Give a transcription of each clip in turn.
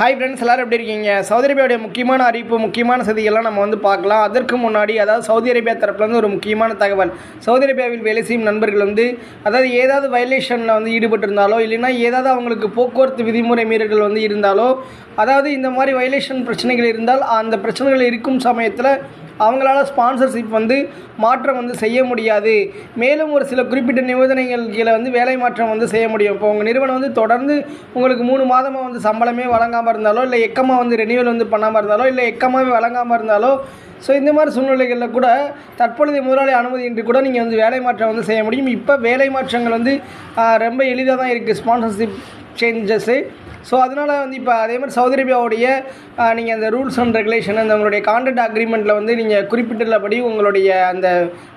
Hi friends எல்லோரும் எப்படி இருக்கீங்க? சவுதி அரேபியாவுடைய முக்கியமான அறிவிப்பு முக்கியமான செய்திகள்லாம் நம்ம வந்து பார்க்கலாம். அதற்கு முன்னாடி அதாவது சவுதி அரேபியா தரப்புலேருந்து ஒரு முக்கியமான தகவல். சவுதி அரேபியாவில் வேலை செய்யும் நண்பர்கள் வந்து அதாவது ஏதாவது வயலேஷனில் வந்து ஈடுபட்டிருந்தாலோ இல்லைன்னா ஏதாவது அவங்களுக்கு போக்குவரத்து விதிமுறை மீறல்கள் வந்து இருந்தாலோ அதாவது இந்த மாதிரி வயலேஷன் பிரச்சனைகள் இருந்தால் அந்த பிரச்சனைகள் இருக்கும் சமயத்தில் அவங்களால ஸ்பான்சர்ஷிப் வந்து மாற்றம் வந்து செய்ய முடியாது. மேலும் ஒரு சில குறிப்பிட்ட நிபந்தனைகள் கீழே வந்து வேலை மாற்றம் வந்து செய்ய முடியும். இப்போ உங்கள் நிறுவனம் வந்து தொடர்ந்து உங்களுக்கு மூணு மாதமாக வந்து சம்பளமே வழங்காமல் இருந்தாலோ இல்லை எக்கமாக வந்து ரெனியூவல் வந்து பண்ணாமல் இருந்தாலோ இல்லை எக்கமாகவே வழங்காமல் இருந்தாலோ ஸோ இந்த மாதிரி சூழ்நிலைகளில் கூட தற்பொழுதைய முதலாளி அனுமதி என்று கூட நீங்கள் வந்து வேலை மாற்றம் வந்து செய்ய முடியும். இப்போ வேலை மாற்றங்கள் வந்து ரொம்ப எளிதாக தான் இருக்குது ஸ்பான்சர்ஷிப் சேஞ்சஸ்ஸு ஸோ அதனால் வந்து இப்போ அதே மாதிரி சவுதி அரேபியாவுடைய நீங்கள் அந்த ரூல்ஸ் அண்ட் ரெகுலேஷன் அந்த உங்களுடைய கான்ட்ராக்ட் அக்ரிமெண்ட்டில் வந்து நீங்கள் குறிப்பிட்டுள்ளபடி உங்களுடைய அந்த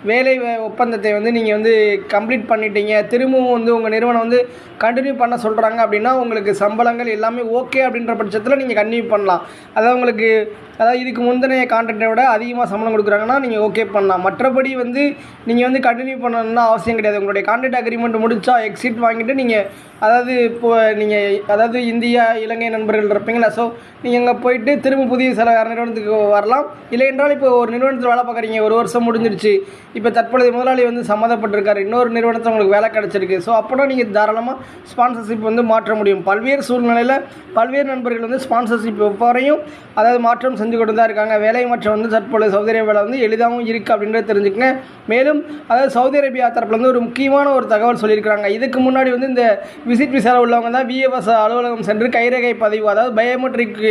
வேலை வ- ஒப்பந்தத்தை வந்து நீங்கள் வந்து கம்ப்ளீட் பண்ணிட்டீங்க. திரும்பவும் வந்து உங்கள் நிறுவனம் வந்து கண்டினியூ பண்ண சொல்கிறாங்க அப்படின்னா உங்களுக்கு சம்பளங்கள் எல்லாமே ஓகே அப்படின்ற பட்சத்தில் நீங்கள் கண்டினியூ பண்ணலாம். அதாவது உங்களுக்கு அதாவது இதுக்கு முந்தினைய கான்ட்ராக்டை விட அதிகமாக சம்பளம் கொடுக்குறாங்கன்னா நீங்கள் ஓகே பண்ணலாம். மற்றபடி வந்து நீங்கள் வந்து கண்டினியூ பண்ணணும்னா அவசியம் கிடையாது. உங்களுடைய கான்ட்ராக்ட் அக்ரிமெண்ட் முடிச்சா எக்ஸிட் வாங்கிட்டு நீங்கள் அதாவது இப்போ நீங்கள் அதாவது இந்தியா இலங்கை நண்பர்கள் இருப்பீங்களா? ஸோ நீங்கள் அங்கே போயிட்டு திரும்ப புதிய சில நிறுவனத்துக்கு வரலாம். இல்லை என்றால் இப்போ ஒரு நிறுவனத்தில் வேலை பார்க்குறீங்க. ஒரு வருஷம் முடிஞ்சிருச்சு. இப்போ தற்பொழுது முதலாளி வந்து சம்மந்தப்பட்டிருக்காரு. இன்னொரு நிறுவனத்தில் உங்களுக்கு வேலை கிடச்சிருக்கு. ஸோ அப்போனா நீங்கள் தாராளமாக ஸ்பான்சர்ஷிப் வந்து மாற்ற முடியும். பல்வேறு சூழ்நிலையில் பல்வேறு நண்பர்கள் வந்து ஸ்பான்சர்ஷிப் வரையும் அதாவது மாற்றம் செஞ்சு கொண்டு தான் இருக்காங்க. வேலை மாற்றம் வந்து தற்பொழுது சவுதி அரேபியாவில் வந்து எளிதாகவும் இருக்குது அப்படின்றத தெரிஞ்சுக்கங்க மேலும் அதாவது சவுதி அரேபியா தரப்பில் வந்து ஒரு முக்கியமான ஒரு தகவல் சொல்லியிருக்காங்க இதுக்கு முன்னாடி வந்து இந்த விசிட் விசாவில் உள்ளவங்க தான் விஏஎஸ் அலுவலகம் சென்று கைரேகை பதிவு அதாவது பயோமெட்ரிக்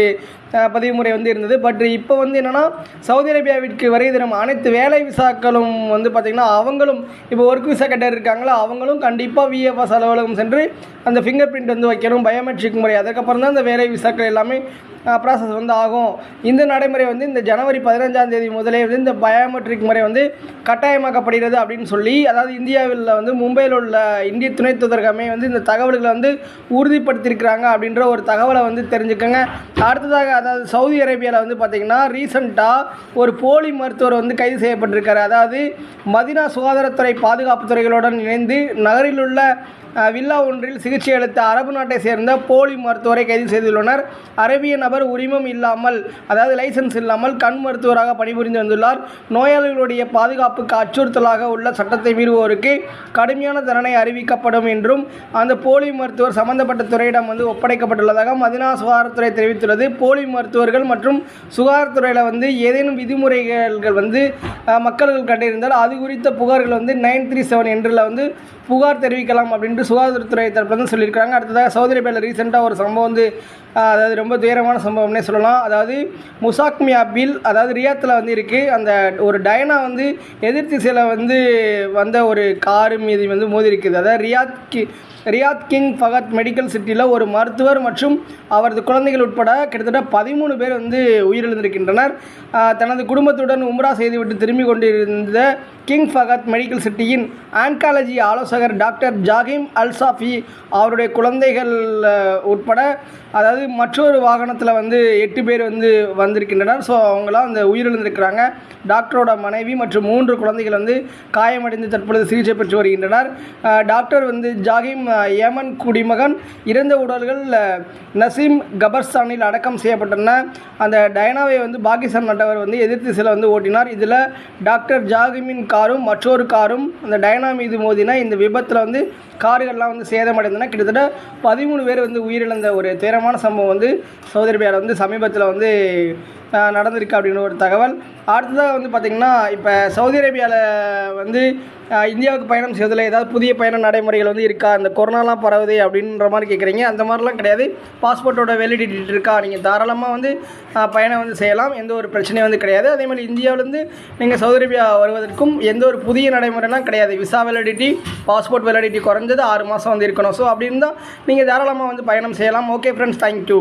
பதிவு முறை வந்து இருந்தது. பட் இப்போ வந்து என்னென்னா சவுதி அரேபியாவிற்கு வருகை தரும் அனைத்து வேலை விசாக்களும் வந்து பார்த்திங்கன்னா அவங்களும் இப்போ ஒர்க் விசா கட்டர் இருக்காங்களோ அவங்களும் கண்டிப்பாக விஎஃப்எஸ் அலுவலகம் சென்று அந்த ஃபிங்கர் பிரிண்ட் வந்து வைக்கணும் பயோமெட்ரிக் முறை. அதுக்கப்புறம் தான் அந்த வேலை விசாக்கள் எல்லாமே ப்ராசஸ் வந்து ஆகும். இந்த நடைமுறை வந்து இந்த ஜனவரி பதினஞ்சாம் தேதி முதலே வந்து இந்த பயோமெட்ரிக் முறை வந்து கட்டாயமாக்கப்படுகிறது அப்படின்னு சொல்லி அதாவது இந்தியாவில் வந்து மும்பையில் உள்ள இந்திய துணை தூதரகமே வந்து இந்த தகவல்களை வந்து உறுதிப்படுத்தியிருக்கிறாங்க அப்படின்ற ஒரு தகவலை வந்து தெரிஞ்சுக்கோங்க. அடுத்ததாக அதாவது சவுதி அரேபியாவில் வந்து பார்த்திங்கன்னா ரீசண்டாக ஒரு போலி மருத்துவர் வந்து கைது செய்யப்பட்டிருக்காரு. அதாவது மதினா சுகாதாரத்துறை பாதுகாப்பு துறைகளுடன் இணைந்து நகரில் உள்ள வில்லா ஒன்றில் சிகிச்சை அளித்த அரபு நாட்டை சேர்ந்த போலி மருத்துவரை கைது செய்துள்ளனர். அரேபிய நபர் உரிமம் இல்லாமல் அதாவது லைசன்ஸ் இல்லாமல் கண் மருத்துவராக பணிபுரிந்து வந்துள்ளார். நோயாளிகளுடைய பாதுகாப்புக்கு அச்சுறுத்தலாக உள்ள சட்டத்தை மீறுவோருக்கு கடுமையான தண்டனை அறிவிக்கப்படும் என்றும் அந்த போலி மருத்துவர் சம்பந்தப்பட்ட துறையிடம் வந்து ஒப்படைக்கப்பட்டுள்ளதாக மதினா சுகாதாரத்துறை தெரிவித்துள்ளது. போலி மருத்துவர்கள் மற்றும் சுகாதாரத்துறையில் வந்து ஏதேனும் விதிமுறைகள் வந்து மக்கள்கள் கண்டிருந்தால் அது குறித்த புகார்கள் வந்து நைன் த்ரீ செவன் என்றில் வந்து புகார் தெரிவிக்கலாம் அப்படின்ட்டு சுகாதாரத்துறை தரப்புல சொல்லியிருக்காங்க. அடுத்ததாக சவுதி அரேபியாவில் ரீசெண்டாக ஒரு சம்பவம் வந்து அதாவது ரொம்ப துயரமான சம்பவம்னே சொல்லலாம். அதாவது முசாக்மியா பில் அதாவது ரியாத்தில் வந்து இருக்குது அந்த ஒரு டயனா வந்து எதிர் திசையில் வந்து வந்த ஒரு காரு மீது வந்து மோதி இருக்குது அதாவது ரியாத் கி ரியாத் கிங் ஃபகத் மெடிக்கல் சிட்டியில் ஒரு மருத்துவர் மற்றும் அவரது குழந்தைகள் உட்பட கிட்டத்தட்ட பதிமூணு பேர் வந்து உயிரிழந்திருக்கின்றனர். தனது குடும்பத்துடன் உம்ரா செய்துவிட்டு திரும்பி கொண்டிருந்த கிங் ஃபகத் மெடிக்கல் சிட்டியின் ஆன்காலஜி ஆலோசகர் டாக்டர் ஜாகிம் அல்சாஃபி அவருடைய குழந்தைகள் உட்பட அதாவது மற்றொரு வாகனத்தில் வந்து எட்டு பேர் வந்து வந்திருக்கின்றனர். ஸோ அவங்களாம் அந்த உயிரிழந்திருக்கிறாங்க. டாக்டரோட மனைவி மற்றும் மூன்று குழந்தைகள் வந்து காயமடைந்து தற்பொழுது சிகிச்சை பெற்று வருகின்றனர். டாக்டர் வந்து ஜாகிம் ஏமன் குடிமகன் இறந்த உடல்கள் நசீம் கபர்ஸ்தானில் அடக்கம் செய்யப்பட்டன. அந்த டயனாவை வந்து பாகிஸ்தான் நாட்டவர் வந்து எதிர்த்து சில வந்து ஓட்டினார். இதில் டாக்டர் ஜாகிமின் காரும் மற்றொரு காரும் அந்த டயனா மீது மோதின இந்த விபத்தில் வந்து கார்கள்லாம் வந்து சேதமடைந்தன. கிட்டத்தட்ட பதிமூணு பேர் வந்து உயிரிழந்த ஒரு துயரமான சம்பவம். வந்து சவுதி அரேபியாவில் வந்து சமீபத்தில் வந்து நடந்திருக்கு அப்படின்னு ஒரு தகவல். அடுத்ததாக வந்து பார்த்திங்கன்னா இப்போ சவுதி அரேபியாவில் வந்து இந்தியாவுக்கு பயணம் செய்வதில் ஏதாவது புதிய பயண நடைமுறைகள் வந்து இருக்கா? இந்த கொரோனாலாம் பரவுது அப்படின்ற மாதிரி கேட்குறீங்க அந்த மாதிரிலாம் கிடையாது. பாஸ்போர்ட்டோட வேலிடிட்டி இருக்கா? நீங்கள் தாராளமாக வந்து பயணம் வந்து செய்யலாம். எந்த ஒரு பிரச்சனையும் வந்து கிடையாது. அதே மாதிரி இந்தியாவிலேருந்து நீங்கள் சவுதி அரேபியா வருவதற்கும் எந்த ஒரு புதிய நடைமுறைலாம் கிடையாது. விசா வேலிடிட்டி பாஸ்போர்ட் வேலிடிட்டி குறைஞ்சது ஆறு மாதம் வந்து இருக்கணும். ஸோ அப்படி இருந்தால் நீங்கள் தாராளமாக வந்து பயணம் செய்யலாம். Okay friends thank you